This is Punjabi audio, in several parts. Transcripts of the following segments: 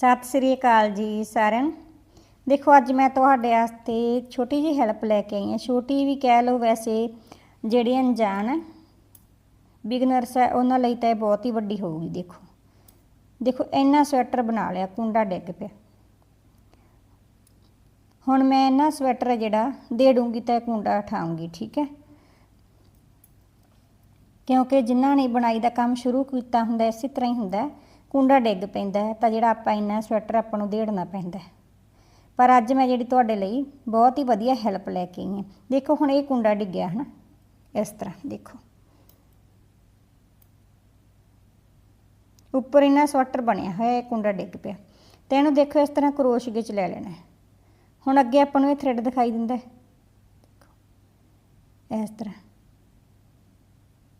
ਸਤਿ ਸ੍ਰੀ ਅਕਾਲ ਜੀ ਸਾਰਿਆਂ ਨੂੰ। ਦੇਖੋ, ਅੱਜ ਮੈਂ ਤੁਹਾਡੇ ਵਾਸਤੇ ਛੋਟੀ ਜਿਹੀ ਹੈਲਪ ਲੈ ਕੇ ਆਈ ਹਾਂ। ਛੋਟੀ ਵੀ ਕਹਿ ਲਓ ਵੈਸੇ ਜਿਹੜੇ ਅਣਜਾਣ ਬਿਗਨਰਸ ਹੈ, ਉਹਨਾਂ ਲਈ ਤਾਂ ਇਹ ਬਹੁਤ ਹੀ ਵੱਡੀ ਹੋਊਗੀ, ਦੇਖੋ। ਦੇਖੋ, ਇੰਨਾ ਸਵੈਟਰ ਬਣਾ ਲਿਆ, ਕੁੰਡਾ ਡਿੱਗ ਪਿਆ। ਹੁਣ ਮੈਂ ਇਹਨਾਂ ਸਵੈਟਰ ਜਿਹੜਾ, ਦੇ ਦੂੰਗੀ ਤਾਂ ਇਹ ਕੁੰਡਾ ਉਠਾਉਂਗੀ ਠੀਕ ਹੈ? ਕਿਉਂਕਿ ਜਿਨ੍ਹਾਂ ਨੇ ਬਣਾਈ ਦਾ ਕੰਮ ਸ਼ੁਰੂ ਕੀਤਾ ਹੁੰਦਾ, ਇਸੇ ਤਰ੍ਹਾਂ ਹੀ ਹੁੰਦਾ ਕੁੰਡਾ ਡਿੱਗ ਪੈਂਦਾ ਹੈ, ਤਾਂ ਜਿਹੜਾ ਆਪਾਂ ਇੰਨਾ ਸਵੈਟਰ ਆਪਾਂ ਨੂੰ ਦੇੜਨਾ ਪੈਂਦਾ ਹੈ। ਪਰ ਅੱਜ ਮੈਂ ਜਿਹੜੀ ਤੁਹਾਡੇ ਲਈ ਬਹੁਤ ਹੀ ਵਧੀਆ ਹੈਲਪ ਲੈ ਕੇ ਆਈ ਹਾਂ। ਦੇਖੋ, ਹੁਣ ਇਹ ਕੁੰਡਾ ਡਿੱਗਿਆ ਹਨਾ, ਇਸ ਤਰ੍ਹਾਂ, ਦੇਖੋ। ਉੱਪਰ ਇਹਨਾਂ ਸਵੈਟਰ ਬਣਿਆ ਹੋਇਆ, ਇਹ ਕੁੰਡਾ ਡਿੱਗ ਪਿਆ। ਤੇ ਇਹਨੂੰ ਦੇਖੋ, ਇਸ ਤਰ੍ਹਾਂ ਕਰੋਸ਼ੀਏ ਚ ਲੈ ਲੈਣਾ ਹੁਣ ਅੱਗੇ ਆਪਾਂ ਨੂੰ ਇਹ ਥ੍ਰੈਡ ਦਿਖਾਈ ਦਿੰਦਾ ਹੈ। ਇਸ ਤਰ੍ਹਾਂ।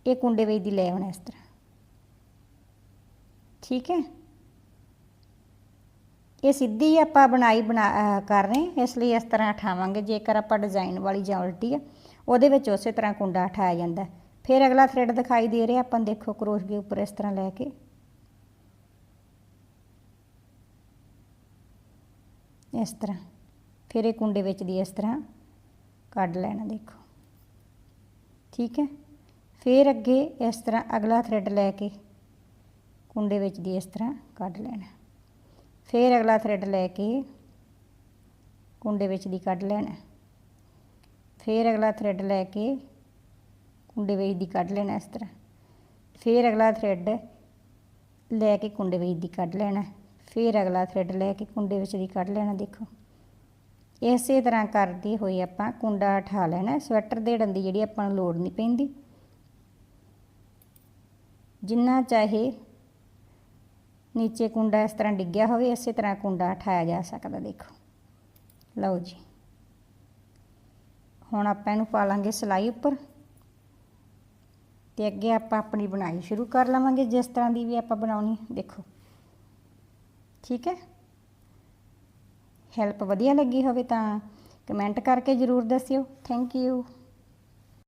ਇਹ ਕੁੰਡੇ ਵਿੱਚ ਦੀ ਲੈ ਆਉਣਾ, ਇਸ ਤਰ੍ਹਾਂ। ਠੀਕ ਹੈ? ਇਹ ਸਿੱਧੀ ਆਪਾਂ ਬਣਾਈ ਬਣਾ ਕਰ ਰਹੇ ਇਸ ਲਈ ਇਸ ਤਰ੍ਹਾਂ ਉਠਾਵਾਂਗੇ। ਜੇਕਰ ਆਪਾਂ ਡਿਜ਼ਾਈਨ ਵਾਲੀ ਜਾਂ ਉਲਟੀ ਆ, ਉਹਦੇ ਵਿੱਚ ਉਸੇ ਤਰ੍ਹਾਂ ਕੁੰਡਾ ਉਠਾਇਆ ਜਾਂਦਾ। ਫਿਰ ਅਗਲਾ ਥ੍ਰੈਡ ਦਿਖਾਈ ਦੇ ਰਿਹਾ। ਆਪਾਂ ਦੇਖੋ ਕਰੋਸ਼ੀਏ ਉੱਪਰ ਇਸ ਤਰ੍ਹਾਂ ਲੈ ਕੇ। ਇਸ ਤਰ੍ਹਾਂ। ਫਿਰ ਇਹ ਕੁੰਡੇ ਵਿੱਚ ਦੀ ਇਸ ਤਰ੍ਹਾਂ ਕੱਢ ਲੈਣਾ, ਦੇਖੋ। ਠੀਕ ਹੈ? ਫਿਰ ਅੱਗੇ ਇਸ ਤਰ੍ਹਾਂ ਅਗਲਾ ਥ੍ਰੈਡ ਲੈ ਕੇ ਕੁੰਡੇ ਵਿੱਚ ਦੀ ਇਸ ਤਰ੍ਹਾਂ ਕੱਢ ਲੈਣਾ। ਫਿਰ ਅਗਲਾ ਥ੍ਰੈਡ ਲੈ ਕੇ ਕੁੰਡੇ ਵਿੱਚ ਦੀ ਕੱਢ ਲੈਣਾ। ਫਿਰ ਅਗਲਾ ਥ੍ਰੈਡ ਲੈ ਕੇ ਕੁੰਡੇ ਵਿੱਚ ਦੀ ਕੱਢ ਲੈਣਾ ਇਸ ਤਰ੍ਹਾਂ। ਫਿਰ ਅਗਲਾ ਥ੍ਰੈਡ ਲੈ ਕੇ ਕੁੰਡੇ ਵਿੱਚ ਦੀ ਕੱਢ ਲੈਣਾ। ਫਿਰ ਅਗਲਾ ਥ੍ਰੈਡ ਲੈ ਕੇ ਕੁੰਡੇ ਵਿੱਚ ਦੀ ਕੱਢ ਲੈਣਾ, ਦੇਖੋ। ਇਸੇ ਤਰ੍ਹਾਂ ਕਰਦੇ ਹੋਏ ਆਪਾਂ ਕੁੰਡਾ ਉਠਾ ਲੈਣਾ। ਸਵੈਟਰ ਦੇੜਨ ਦੀ ਜਿਹੜੀ ਆਪਾਂ ਨੂੰ ਲੋੜ ਨਹੀਂ ਪੈਂਦੀ। ਜਿੰਨਾ ਚਾਹੇ ਨੀਚੇ ਕੁੰਡਾ ਇਸ ਤਰ੍ਹਾਂ ਡਿੱਗਿਆ ਹੋਵੇ, ਇਸੇ ਤਰ੍ਹਾਂ ਕੁੰਡਾ ਉਠਾਇਆ ਜਾ ਸਕਦਾ, ਦੇਖੋ। ਲਓ ਜੀ। ਹੁਣ ਆਪਾਂ ਇਹਨੂੰ ਪਾ ਲਾਂਗੇ ਸਿਲਾਈ ਉੱਪਰ। ਤੇ ਅੱਗੇ ਆਪਾਂ ਆਪਣੀ ਬਣਾਈ ਸ਼ੁਰੂ ਕਰ ਲਵਾਂਗੇ, ਜਿਸ ਤਰ੍ਹਾਂ ਦੀ ਵੀ ਆਪਾਂ ਬਣਾਉਣੀ, ਦੇਖੋ। ਠੀਕ ਹੈ? ਹੈਲਪ ਵਧੀਆ ਲੱਗੀ ਹੋਵੇ ਤਾਂ ਕਮੈਂਟ ਕਰਕੇ ਜ਼ਰੂਰ ਦੱਸਿਓ। Thank you.